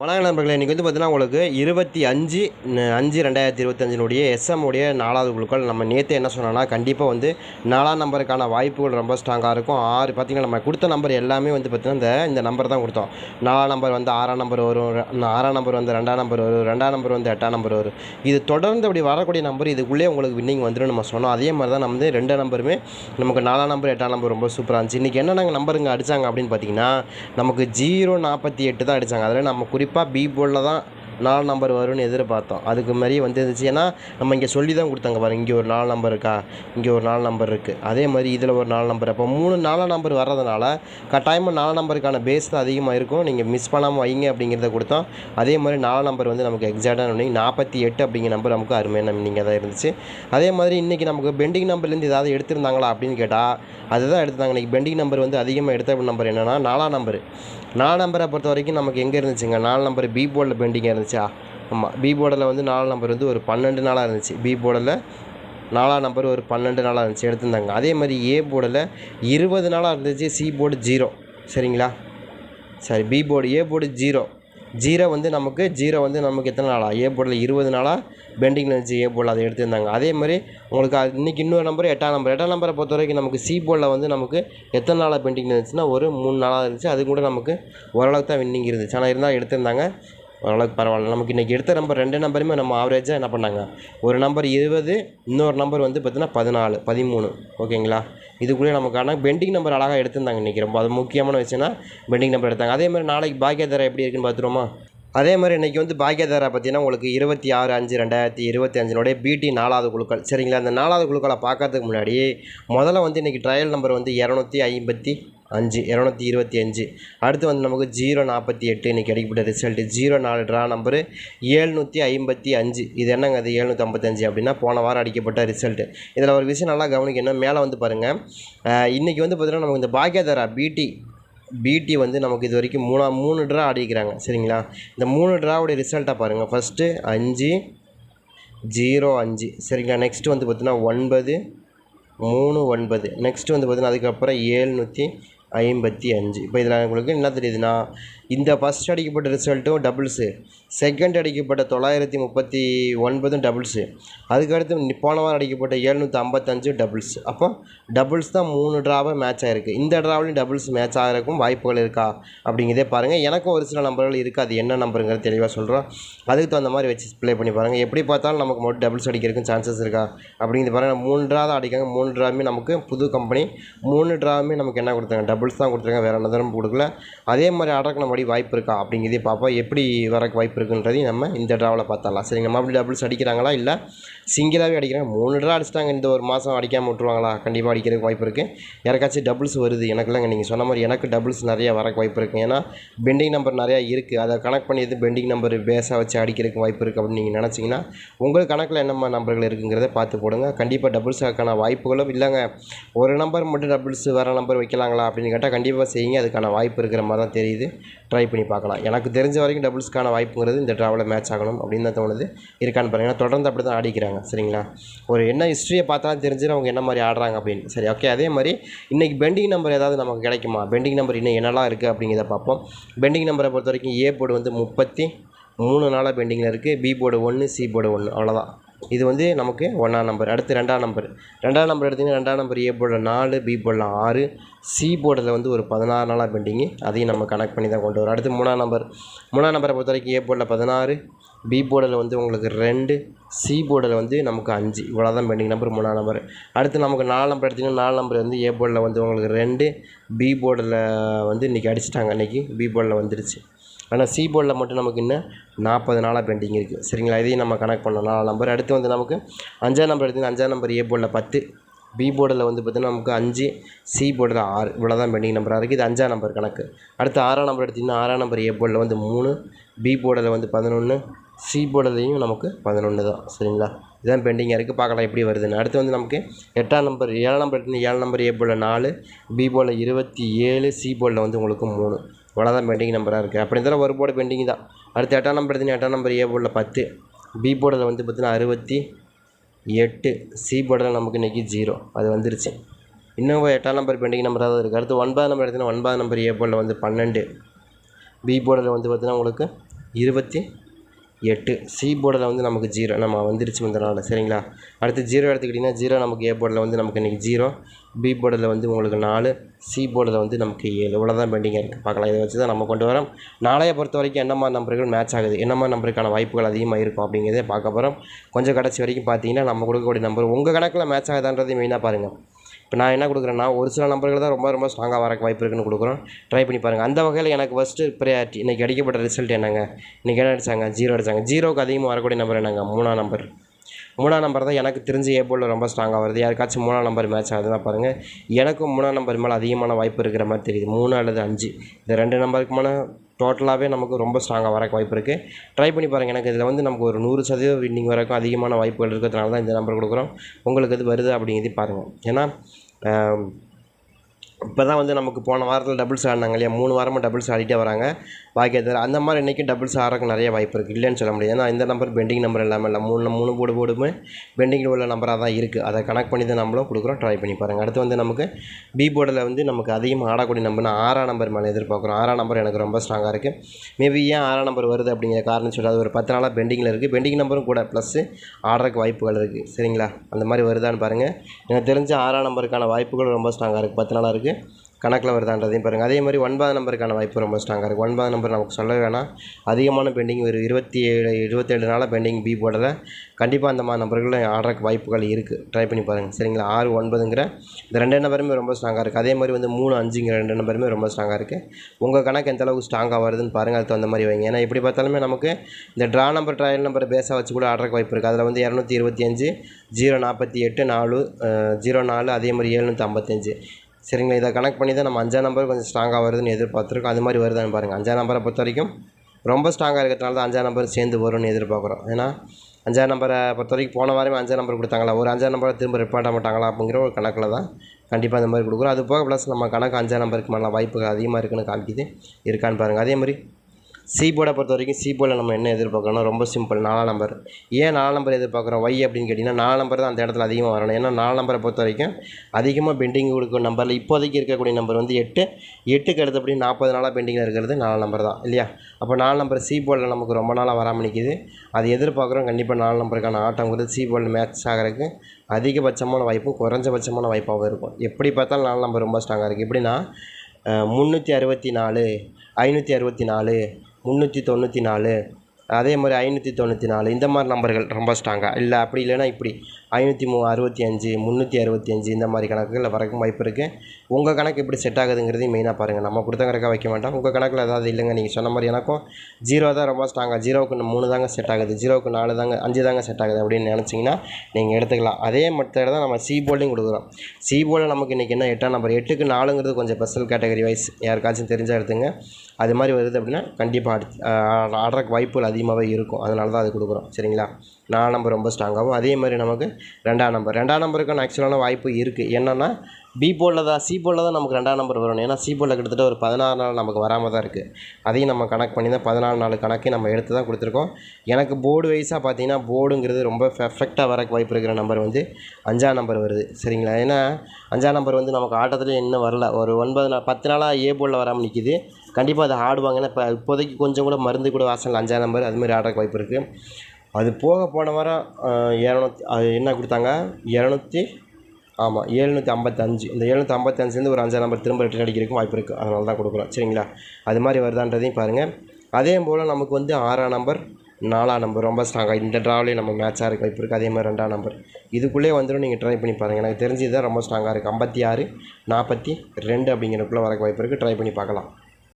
வணக்கம் நண்பர்களே இன்றைக்கி வந்து பார்த்தீங்கன்னா உங்களுக்கு இருபத்தி அஞ்சு அஞ்சு ரெண்டாயிரத்தி இருபத்தஞ்சினுடைய எஸ்எம் உடைய நாலாவது குழுக்கள். நம்ம நேற்று என்ன சொன்னோன்னா கண்டிப்பாக வந்து நாலாம் நம்பருக்கான வாய்ப்புகள் ரொம்ப ஸ்ட்ராங்காக இருக்கும். ஆறு பார்த்தீங்கன்னா நம்ம கொடுத்த நம்பர் எல்லாமே வந்து பார்த்திங்கன்னா இந்த இந்த நம்பர் தான் கொடுத்தோம். நாலாம் நம்பர் வந்து ஆறாம் நம்பர் வரும் ஆறாம் நம்பர் வந்து ரெண்டாம் நம்பர் வரும் ரெண்டாம் நம்பர் வந்து எட்டாம் நம்பர் வரும். இது தொடர்ந்து அப்படி வரக்கூடிய நம்பர் இதுக்குள்ளே உங்களுக்கு வின்னிங் வந்துடும் நம்ம சொன்னோம். அதே மாதிரி தான் நம்ம வந்து ரெண்டு நம்பருமே நமக்கு நாலாம் நம்பர் எட்டாம் நம்பர் ரொம்ப சூப்பராக இருந்துச்சு. இன்றைக்கி என்ன நாங்கள் நம்பருங்க அடித்தாங்க அப்படின்னு பார்த்தீங்கன்னா நமக்கு ஜீரோ நாற்பத்தி எட்டு தான் அடித்தாங்க அதில் நம்ம குறிப்பாக பி போர்டில் தான் நாலு நம்பர் வரும்னு எதிர்பார்த்தோம். அதுக்கு மாதிரி வந்து இருந்துச்சு ஏன்னா நம்ம இங்கே சொல்லி தான் கொடுத்தாங்க பாருங்க. இங்கே ஒரு நாலு நம்பர் இருக்கா? இங்கே ஒரு நாலு நம்பர் இருக்குது அதே மாதிரி இதில் ஒரு நாலு நம்பர் அப்போ மூணு நாலாம் நம்பர் வர்றதுனால கட்டாயமாக நாலு நம்பருக்கான பேஸ் தான் அதிகமாக இருக்கும். நீங்கள் மிஸ் பண்ணாமல் வைங்க அப்படிங்கிறத கொடுத்தோம். அதே மாதிரி நாலு நம்பர் வந்து நமக்கு எக்ஸாக்டாக நாற்பத்தி எட்டு அப்படிங்கிற நம்பர் நமக்கு அருமையான நீங்கள் தான் இருந்துச்சு. அதே மாதிரி இன்றைக்கி நமக்கு பெண்டிங் நம்பர்லேருந்து ஏதாவது எடுத்திருந்தாங்களா அப்படின்னு கேட்டால் அதுதான் எடுத்தாங்க இன்றைக்கி பெண்டிங் நம்பர் வந்து அதிகமாக எடுத்த நம்பர் என்னென்னா நாலாம் நம்பர் நாலு நம்பரை பொறுத்த வரைக்கும் நமக்கு எங்கே இருந்துச்சுங்க? நாலு நம்பர் பி போர்டில் பெண்டிங்காக இருந்துச்சு. ஆமாம் பி போர்டில் வந்து நாலாம் நம்பர் வந்து ஒரு பன்னெண்டு நாளாக இருந்துச்சு. பி போர்டில் நாலாம் நம்பர் ஒரு பன்னெண்டு நாளாக இருந்துச்சு எடுத்திருந்தாங்க. அதே மாதிரி ஏ போர்டில் இருபது நாளாக இருந்துச்சு சி போர்டு ஜீரோ சரிங்களா? சரி B board A board zero zero வந்து நமக்கு ஜீரோ வந்து நமக்கு எத்தனை நாளாக ஏ போர்டில் இருபது நாளாக பெண்டிங்கில் இருந்துச்சு ஏ போர்டில் அதை எடுத்திருந்தாங்க. அதே மாதிரி உங்களுக்கு அது இன்றைக்கி இன்னொரு நம்பர் எட்டாம் நம்பர் எட்டாம் நம்பரை பொறுத்த வரைக்கும் நமக்கு சி போர்டில் வந்து நமக்கு எத்தனை நாளாக பெண்டிங்கில் இருந்துச்சுன்னா ஒரு மூணு நாளாக இருந்துச்சு. அது கூட நமக்கு ஓரளவுக்கு தான் வின்னிங் இருந்துச்சு. ஆனால் இருந்தால் எடுத்திருந்தாங்க. ஓரளவுக்கு பரவாயில்ல. நமக்கு இன்றைக்கி எடுத்த நம்பர் ரெண்டு நம்பருமே நம்ம ஆவரேஜாக என்ன பண்ணாங்க? ஒரு நம்பர் இருபது இன்னொரு நம்பர் வந்து பார்த்தீங்கன்னா பதினாலு பதிமூணு. ஓகேங்களா? இதுக்குள்ளே நமக்கான பெண்டிங் நம்பர் அழகாக எடுத்திருந்தாங்க இன்றைக்கி ரொம்ப அது முக்கியமான விஷயம்னா பெண்டிங் நம்பர் எடுத்தாங்க. அதே மாதிரி நாளைக்கு பாக்கியதாரா எப்படி இருக்குன்னு பார்த்துருவோமா? அதே மாதிரி இன்றைக்கி வந்து பாக்கியதாரா பார்த்தீங்கன்னா உங்களுக்கு இருபத்தி ஆறு அஞ்சு ரெண்டாயிரத்தி இருபத்தி அஞ்சினுடைய பிடி நாலாவது குழுக்கள். சரிங்களா? அந்த நாலாவது குழுக்களை பார்க்கறதுக்கு முன்னாடி முதல்ல வந்து இன்றைக்கி ட்ரையல் நம்பர் வந்து இரநூத்தி ஐம்பத்தி அஞ்சு இரநூத்தி இருபத்தி அஞ்சு. அடுத்து வந்து நமக்கு ஜீரோ நாற்பத்தி எட்டு இன்றைக்கி கிடைக்கப்பட்ட ரிசல்ட்டு ஜீரோ நாலு ட்ரா நம்பரு ஏழ்நூற்றி ஐம்பத்தி அஞ்சு. இது என்னங்க அது ஏழ்நூற்றி ஐம்பத்தஞ்சு அப்படின்னா போன வாரம் அடிக்கப்பட்ட ரிசல்ட்டு இதில் ஒரு விஷயம் நல்லா கவனிக்கணும். மேலே வந்து பாருங்கள் இன்றைக்கி வந்து பார்த்திங்கன்னா நமக்கு இந்த பாக்கியதாரா பிடி பிடி வந்து நமக்கு இது வரைக்கும் மூணா மூணு ட்ரா ஆடிக்கிறாங்க சரிங்களா? இந்த மூணு ட்ராவுடைய ரிசல்ட்டாக பாருங்கள் ஃபஸ்ட்டு அஞ்சு ஜீரோ அஞ்சு. சரிங்களா? நெக்ஸ்ட்டு வந்து பார்த்தீங்கன்னா ஒன்பது மூணு ஒன்பது. நெக்ஸ்ட்டு வந்து பார்த்தீங்கன்னா அதுக்கப்புறம் ஏழ்நூற்றி ஐம்பத்தி அஞ்சு. இப்போ இதில் உங்களுக்கு என்ன தெரியுதுன்னா இந்த ஃபஸ்ட் அடிக்கப்பட்ட ரிசல்ட்டும் டபுள்ஸு செகண்ட் அடிக்கப்பட்ட தொள்ளாயிரத்தி முப்பத்தி ஒன்பதும் டபுள்ஸு அதுக்கடுத்து நி- போன வாரம் அடிக்கப்பட்ட ஏழ்நூற்றி ஐம்பத்தஞ்சு டபுள்ஸ் அப்போ டபுள்ஸ் தான் மூணு ட்ராவாக மேட்ச் ஆகிருக்கு இந்த ட்ராவிலையும் டபுள்ஸ் மேட்ச் ஆகிறக்கும் வாய்ப்புகள் இருக்கா? அப்படிங்கிறதே பாருங்கள் எனக்கும் ஒரு சில நம்பர்கள் இருக்குது அது என்ன நம்பருங்கிறது தெளிவாக சொல்கிறோம் அதுக்கு தகுந்த மாதிரி வச்சு ப்ளே பண்ணி பாருங்கள் எப்படி பார்த்தாலும் நமக்கு மட்டும் டபுள்ஸ் அடிக்கிறதுக்கும் சான்சஸ் இருக்கா? அப்படிங்கிறது பாருங்கள் மூணு ட்ரா தான் அடிக்காங்க. மூணு ட்ராவுமே நமக்கு புது கம்பெனி மூணு ட்ராவுமே நமக்கு என்ன கொடுத்தாங்க? டபுள்ஸ் தான் கொடுத்துருக்காங்க வேறு என்ன தரம் கொடுக்கல. அதே மாதிரி அடக்கின மறுபடி வாய்ப்பு இருக்கா அப்படிங்கிறதே பார்ப்போம். எப்படி வரக்கு வாய்ப்பு இருக்குன்றதையும் நம்ம இந்த ட்ராவில் பார்த்தரலாம் சரிங்க மறுபடியும் டபுள்ஸ் அடிக்கிறாங்களா? இல்லை சிங்கிளாகவே அடிக்கிறாங்க. மூணு ட்ரா அடிச்சிட்டாங்க. இந்த ஒரு மாதம் அடிக்காமல் விட்ருவாங்களா கண்டிப்பாக அடிக்கிறதுக்கு வாய்ப்பு இருக்குது யாருக்காச்சும் டபுள்ஸ் வருது எனக்கு இல்லைங்க. நீங்கள் சொன்ன மாதிரி எனக்கு டபுள்ஸ் நிறையா வரக்கு வாய்ப்பு இருக்குது ஏன்னா பெண்டிங் நம்பர் நிறையா இருக்குது அதை கனெக்ட் பண்ணி எது பெண்டிங் நம்பர் பேஸாக வச்சு அடிக்கிறதுக்கு வாய்ப்பு இருக்குது அப்படின்னு நீங்கள் நினச்சிங்கன்னா உங்கள் கணக்கில் என்னம்மா நம்பர்கள் இருக்குங்கிறத பார்த்து போடுங்க. கண்டிப்பாக டபுள்ஸ்க்கான வாய்ப்புகளும் இல்லைங்க. ஒரு நம்பர் மட்டும் டபுள்ஸ் வர நம்பர் வைக்கலாங்களா அப்படின்னு கேட்டால் கண்டிப்பாக செய்யுங்க. அதுக்கான வாய்ப்பு இருக்கிற மாதிரி தான் தெரியுது. ட்ரை பண்ணி பார்க்கலாம். எனக்கு தெரிஞ்ச வரைக்கும் டபுள்ஸ்க்கான வாய்ப்புங்கிறது இந்த ட்ராவலில் மேட்ச் ஆகணும் அப்படின்னு தான் தோணுது. இருக்கான்னு பாருங்க. ஏன்னா தொடர்ந்து அப்படி தான் ஆடிக்கிறாங்க. சரிங்களா? ஒரு என்ன ஹிஸ்ட்ரியை பார்த்தாலும் தெரிஞ்சிடும் அவங்க என்ன மாதிரி ஆடுறாங்க அப்படின்னு. சரி ஓகே அதே மாதிரி இன்றைக்கி பெண்டிங் நம்பர் ஏதாவது நமக்கு கிடைக்குமா? பெண்டிங் நம்பர் இன்னும் என்னெல்லாம் இருக்குது அப்படிங்கிறத பார்ப்போம். பெண்டிங் நம்பரை பொறுத்த வரைக்கும் ஏ போர்டு வந்து முப்பத்தி மூணு நாளாக பெண்டிங்கில் இருக்குது பி போர்டு ஒன்று சி போர்டு ஒன்று அவ்வளோதான் இது வந்து நமக்கு ஒன்றாம் நம்பர் அடுத்து ரெண்டாம் நம்பர் ரெண்டாம் நம்பர் எடுத்திங்கன்னா ரெண்டாம் நம்பர் ஏ போர்டில் நாலு பி போர்டில் ஆறு சி போர்டில் வந்து ஒரு பதினாறு நாளாக பெண்டிங்கு அதையும் நம்ம கனெக்ட் பண்ணி தான் கொண்டு வரோம். அடுத்து மூணாம் நம்பர் மூணாம் நம்பரை பொறுத்த வரைக்கும் ஏ போர்டில் பதினாறு பி போர்டில் வந்து உங்களுக்கு ரெண்டு சி போர்டில் வந்து நமக்கு அஞ்சு. இவ்வளோ தான் பெண்டிங் நம்பர் மூணாம் நம்பர் அடுத்து நமக்கு நாலு நம்பர் எடுத்திங்கன்னா நாலு நம்பர் வந்து ஏ போர்டில் வந்து உங்களுக்கு ரெண்டு பி போர்டில் வந்து இன்றைக்கி அடிச்சிட்டாங்க அன்றைக்கி பி போர்டில் வந்துடுச்சு ஆனால் சி போர்டில் மட்டும் நமக்கு இன்னும் நாற்பது நாளாக பெண்டிங் இருக்குது. சரிங்களா? இதையும் நம்ம கனெக்ட் பண்ணலாம். நாலு நம்பர். அடுத்து வந்து நமக்கு அஞ்சாம் நம்பர் எடுத்து அஞ்சாம் நம்பர் ஏ போர்டில் பத்து பி போர்டில் வந்து பார்த்திங்கன்னா நமக்கு அஞ்சு சி போர்டில் ஆறு. இவ்வளோ தான் பெண்டிங் நம்பராக இருக்குது இது அஞ்சாம் நம்பர் கணக்கு. அடுத்து ஆறாம் நம்பர் எடுத்திங்கன்னா ஆறாம் நம்பர் ஏ போர்டில் வந்து மூணு பி போர்டில் வந்து பதினொன்று சி போர்டிலையும் நமக்கு பதினொன்று தான். சரிங்களா? இதுதான் பெண்டிங்காக இருக்குது. பார்க்கலாம் எப்படி வருதுன்னு. அடுத்து வந்து நமக்கு எட்டாம் நம்பர் ஏழாம் நம்பர் எடுத்திங்கன்னா ஏழாம் நம்பர் ஏ போர்டில் நாலு பி போர்டில் இருபத்தி ஏழு சி போர்டில் வந்து உங்களுக்கு மூணு. இவ்வளோதான் பெண்டிங் நம்பராக இருக்குது அப்படி இருந்தாலும் ஒரு போர்டு பெண்டிங் தான். அடுத்து எட்டாம் நம்பர் எடுத்துனா எட்டாம் நம்பர் ஏ போர்டில் பத்து. பி போர்டில் வந்து பார்த்தீங்கன்னா அறுபத்தி எட்டு. சி போர்டில் நமக்கு இன்றைக்கி ஜீரோ அது வந்துருச்சு. இன்னும் எட்டாம் நம்பர் பெண்டிங் நம்பராக தான் இருக்குது அடுத்து ஒன்பதாம் நம்பர் எடுத்திங்கன்னா ஒன்பதாம் நம்பர் ஏ போர்டில் வந்து பன்னெண்டு. பி போர்டில் வந்து பார்த்தீங்கன்னா உங்களுக்கு இருபத்தி எட்டு. சி போர்டில் வந்து நமக்கு ஜீரோ நம்ம வந்துருச்சு முந்தினால சரிங்களா? அடுத்து ஜீரோ எடுத்துக்கிட்டிங்கன்னா ஜீரோ நமக்கு ஏ போர்டில் வந்து நமக்கு இன்றைக்கி ஜீரோ பி போர்டில் வந்து உங்களுக்கு நாலு. சி போர்டில் வந்து நமக்கு ஏழு. இவ்வளோ தான் பெண்டிங்காக இருக்குது பார்க்கலாம். இதை வச்சு தான் நம்ம கொண்டு வரோம். நாளைய பொறுத்த வரைக்கும் என்ன மாதிரி நம்பர்கள் மேட்ச் ஆகுது? என்ன மாதிரி நம்பருக்கான வாய்ப்புகள் அதிகமாக இருக்கும் அப்படிங்கிறதே பார்க்க போகிறோம் கொஞ்சம் கடைசி வரைக்கும் பார்த்தீங்கன்னா நம்ம கொடுக்கக்கூடிய நம்பர் உங்கள் கணக்கில் மேட்ச் ஆகுதான்றதையும் மெயினாக பாருங்கள் இப்போ நான் என்ன கொடுக்குறேன்னா ஒரு சில நம்பர்கள் தான் ரொம்ப ரொம்ப ஸ்ட்ராங்காக வரக்கு வாய்ப்பு இருக்குன்னு கொடுக்குறோம். ட்ரை பண்ணி பாருங்கள் அந்த வகையில் எனக்கு ஃபஸ்ட்டு ப்ரையாரிட்டி இன்றைக்கி அடிக்கப்பட்ட ரிசல்ட் என்னங்க? இன்றைக்கி என்ன அடிச்சாங்க? ஜீரோ அடிச்சாங்க. ஜீரோக்கு அதிகமாக வரக்கூடிய நம்பர் என்னங்க? மூணாம் நம்பர் மூணாம் நம்பர் தான் எனக்கு தெரிஞ்சு ஏ போலில் ரொம்ப ஸ்ட்ராங்காக வருது. யாருக்காச்சும் மூணாம் நம்பர் மேட்ச் ஆகுதுன்னா பாருங்கள் எனக்கும் மூணாம் நம்பர் மேலே அதிகமான வாய்ப்பு இருக்கிற மாதிரி தெரியுது. மூணு அல்லது அஞ்சு. இந்த ரெண்டு நம்பருக்கு மேலே டோட்டலாகவே நமக்கு ரொம்ப ஸ்ட்ராங்காக வரக்கு வாய்ப்பு இருக்குது ட்ரை பண்ணி பாருங்கள் எனக்கு இதில் வந்து நமக்கு ஒரு நூறு சதவீதம் வின்னிங் வரைக்கும் அதிகமான வாய்ப்புகள் இருக்கிறதுனால தான் இந்த நம்பர் கொடுக்குறோம். உங்களுக்கு இது வருது அப்படிங்கிறது பாருங்கள் ஏன்னா இப்போ தான் வந்து நமக்கு போன வாரத்தில் டபுள்ஸ் ஆடினாங்க இல்லையா? மூணு வாரமாக டபுள்ஸ் ஆடிட்டே வராங்க. பாக்கியத்தில் அந்த மாதிரி இன்றைக்கும் டபுள்ஸ் ஆடுறதுக்கு நிறைய வாய்ப்பு இருக்குது இல்லைன்னு சொல்ல முடியாது. ஏன்னா இந்த நம்பர் பெண்டிங் நம்பர் இல்லாமல் இல்லை. மூணு மூணு போடு போடுமே பெண்டிங்கில் உள்ள நம்பராக தான் இருக்குது அதை கனெக்ட் பண்ணி தான் நம்மளும் கொடுக்குறோம். ட்ரை பண்ணி பாருங்கள் அடுத்து வந்து நமக்கு பி போர்டில் வந்து நமக்கு அதிகமாக ஆடக்கூடிய நம்பர்னா ஆறாம் நம்பர் மேலே எதிர்பார்க்குறோம். ஆறாம் நம்பர் எனக்கு ரொம்ப ஸ்ட்ராங்காக இருக்குது மேபி ஏன் ஆறாம் நம்பர் வருது அப்படிங்கிற காரணம் சொல்லாது ஒரு பத்து நாளாக பெண்டிங்கில் இருக்குது பெண்டிங் நம்பரும் கூட ப்ளஸ்ஸு ஆடுறதுக்கு வாய்ப்புகள் இருக்குது சரிங்களா? அந்த மாதிரி வருதான்னு பாருங்கள் எனக்கு தெரிஞ்ச ஆறாம் நம்பருக்கான வாய்ப்புகள் ரொம்ப ஸ்ட்ராங்காக இருக்குது பத்து நாளாக இருக்குது கணக்கில் வருதான்றதையும் பாருங்கள் அதே மாதிரி ஒன்பதாம் நம்பருக்கான வாய்ப்பு ரொம்ப ஸ்ட்ராங்காக இருக்குது ஒன்பதாம் நம்பர் நமக்கு சொல்ல வேணாம். அதிகமான பெண்டிங் ஒரு இருபத்தி ஏழு இருபத்தேழு நாளாக பெண்டிங் பி போடலை. கண்டிப்பாக அந்த மாதிரி நம்பர்கள் ஆடுறக்கு வாய்ப்புகள் இருக்குது ட்ரை பண்ணி பாருங்கள் சரிங்களா? ஆறு ஒன்பதுங்கிற இந்த ரெண்டு நம்பருமே ரொம்ப ஸ்ட்ராங்காக இருக்குது அதே மாதிரி வந்து மூணு அஞ்சுங்கிற ரெண்டு நம்பருமே ரொம்ப ஸ்ட்ராங்காக இருக்குது உங்கள் கணக்கு எந்த அளவுக்கு ஸ்ட்ராங்காக வருதுன்னு பாருங்கள் அதுக்கு தகுந்த மாதிரி வைங்க. ஏன்னா எப்படி பார்த்தாலுமே நமக்கு இந்த ட்ரா நம்பர் ட்ரையல் நம்பர் பேஸாக வச்சு கூட ஆடுறக்கு வாய்ப்பு இருக்குது அதில் வந்து இரநூத்தி இருபத்தி அஞ்சு ஜீரோ நாற்பத்தி எட்டு நாலு ஜீரோ நாலு அதே மாதிரி ஏழ்நூற்றி ஐம்பத்தஞ்சு சரிங்களா? இதை கனெக்ட் பண்ணி தான் நம்ம அஞ்சாம் நம்பர் கொஞ்சம் ஸ்ட்ராங்காக வருதுன்னு எதிர்பார்த்துருக்கோம். அது மாதிரி வருதான்னு பாருங்கள் அஞ்சாம் நம்பரை பொறுத்த வரைக்கும் ரொம்ப ஸ்ட்ராங்காக இருக்கிறதுனால தான் அஞ்சாம் நம்பர் சேர்ந்து வரும்னு எதிர்பார்க்குறோம். ஏன்னா அஞ்சாம் நம்பரை பொறுத்த வரைக்கும் போன வாரமே அஞ்சாம் நம்பர் கொடுத்தாங்களா? ஒரு அஞ்சாம் நம்பரை திரும்ப ரிப்பார்ட் மாட்டாங்களா? அப்படிங்கிற ஒரு கணக்கில் தான் கண்டிப்பாக அந்த மாதிரி கொடுக்குறோம். அது போக ப்ளஸ் நம்ம கணக்கு அஞ்சாம் நம்பருக்கு மேலே வாய்ப்புகள் அதிகமாக இருக்குன்னு காமிக்குது. இருக்கான்னு பாருங்கள் அதே மாதிரி சி போர்டை பொறுத்த வரைக்கும் சி போர்டில் நம்ம என்ன எதிர்பார்க்கணும் ரொம்ப சிம்பிள் நாலாம் நம்பர் ஏன் நாலாம் நம்பர் எதிர்பார்க்குறோம்? ஒய் அப்படின்னு கேட்டிங்கன்னா நாலு நம்பர் தான் அந்த இடத்துல அதிகமாக வரணும். ஏன்னா நாலு நம்பரை பொறுத்த வரைக்கும் அதிகமாக பெண்டிங் கொடுக்கும் நம்பரில் இப்போதைக்கு இருக்கக்கூடிய நம்பர் வந்து எட்டு. எட்டுக்கு அடுத்தபடி நாற்பது நாளாக பெண்டிங்கில் இருக்கிறது நாலு நம்பர் தான் இல்லையா? அப்போ நாலு நம்பர் சி போர்டில் நமக்கு ரொம்ப நாளாக வராமல் நிற்கிது அது எதிர்பார்க்குறோம். கண்டிப்பாக நாலு நம்பருக்கான ஆட்டங்கிறது சி போர்டில் மேட்ச் ஆகிறதுக்கு அதிகபட்சமான வாய்ப்பும் குறைஞ்சபட்சமான வாய்ப்பாகவும் இருக்கும். எப்படி பார்த்தாலும் நாலு நம்பர் ரொம்ப ஸ்ட்ராங்காக இருக்குது எப்படின்னா முந்நூற்றி அறுபத்தி நாலு ஐநூற்றி அறுபத்தி நாலு முந்நூற்றி தொண்ணூற்றி நாலு. அதே மாதிரி ஐநூற்றி தொண்ணூற்றி நாலு. இந்த மாதிரி நம்பர்கள் ரொம்ப ஸ்ட்ராங்காக இல்லை அப்படி இல்லைனா இப்படி. ஐநூற்றி மூ அறுபத்தி அஞ்சு முந்நூற்றி அறுபத்தி அஞ்சு இந்த மாதிரி கணக்குகளில் வரக்கும் வாய்ப்பு இருக்குது உங்கள் கணக்கு எப்படி செட் ஆகுதுங்கிறதையும் மெயினாக பாருங்கள் நம்ம கொடுத்த கணக்காக வைக்க வேண்டாம். உங்கள் கணக்கில் ஏதாவது இல்லைங்க நீங்கள் சொன்ன மாதிரி எனக்கும் ஜீரோ தான் ரொம்ப ஸ்ட்ராங்காக ஜீரோவுக்கு மூணு தாங்க செட் ஆகுது ஜீரோவுக்கு நாலு தாங்க அஞ்சு தாங்க செட் ஆகுது அப்படின்னு நினச்சிங்கன்னா நீங்கள் எடுத்துக்கலாம். அதே மெத்தட் தான் நம்ம சி போல்டையும் கொடுக்குறோம். சி போர்டில் நமக்கு இன்றைக்கி என்ன? எட்டாம் நம்பர் எட்டுக்கு நாலுங்கிறது கொஞ்சம் ஸ்பெஷல் கேட்டகரி வைஸ் யாருக்காச்சும் தெரிஞ்சால் எடுத்துங்க. அது மாதிரி வருது அப்படின்னா கண்டிப்பாக ஆடுறக்கு வாய்ப்புகள் அதிகமாகவே இருக்கும். அதனால தான் அது கொடுக்குறோம். சரிங்களா? நாலு நம்பர் ரொம்ப ஸ்ட்ராங்காகவும் அதே மாதிரி நமக்கு ரெண்டாம் நம்பர் ரெண்டாம் நம்பருக்கான ஆக்சுவலான வாய்ப்பு இருக்குது என்னென்னா பி போலில் தான் சி போலில் தான் நமக்கு ரெண்டாம் நம்பர் வரணும். ஏன்னா சி போலில் கிட்டத்தட்ட ஒரு பதினாறு நாள் நமக்கு வராமல் தான் இருக்குது அதையும் நம்ம கணக்கு பண்ணி தான் பதினாலு நாள் கணக்கே நம்ம எடுத்து தான் கொடுத்துருக்கோம். எனக்கு போர்டு வைஸாக பார்த்தீங்கன்னா போர்டுங்கிறது ரொம்ப பெர்ஃபெக்டாக வரக்கு வாய்ப்பு இருக்கிற நம்பர் வந்து அஞ்சாம் நம்பர் வருது. சரிங்களா? ஏன்னா அஞ்சாம் நம்பர் வந்து நமக்கு ஆட்டத்தில் இன்னும் வரல. ஒரு ஒன்பது நாள் பத்து நாளாக ஏ போலில் வராமல் நிற்கிது கண்டிப்பாக அதை ஆடுவாங்க. ஏன்னா இப்போ இப்போதைக்கு கொஞ்சம் கூட மருந்து கூட வாசல் அஞ்சாம் நம்பர் அதுமாதிரி ஆடுறக்கு வாய்ப்பு இருக்குது அது போக போன வாரம் இரநூத்தி அது என்ன கொடுத்தாங்க? இரநூத்தி ஆமாம் ஏழ்நூற்றி ஐம்பத்தஞ்சு. இந்த ஏழ்நூற்றி ஐம்பத்தஞ்சுலேருந்து ஒரு அஞ்சாம் நம்பர் திரும்ப ரிட்டர்ன் அடிக்கிறதுக்கும் வாய்ப்பு இருக்குது அதனால தான் கொடுக்குறோம். சரிங்களா? அது மாதிரி வருதான்றதையும் பாருங்கள் அதே போல் நமக்கு வந்து ஆறாம் நம்பர் நாலாம் நம்பர் ரொம்ப ஸ்ட்ராங்காக இந்த ட்ராவிலே நம்ம மேட்சாக இருக்க வாய்ப்பு இருக்குது அதே மாதிரி ரெண்டாம் நம்பர். இதுக்குள்ளே வந்துடும் நீங்கள் ட்ரை பண்ணி பாருங்கள் எனக்கு தெரிஞ்சு தான் ரொம்ப ஸ்ட்ராங்காக இருக்குது ஐம்பத்தி ஆறு நாற்பத்தி ரெண்டு அப்படிங்கிறக்குள்ளே வரக்கு வாய்ப்பு இருக்குது ட்ரை பண்ணி பார்க்கலாம்.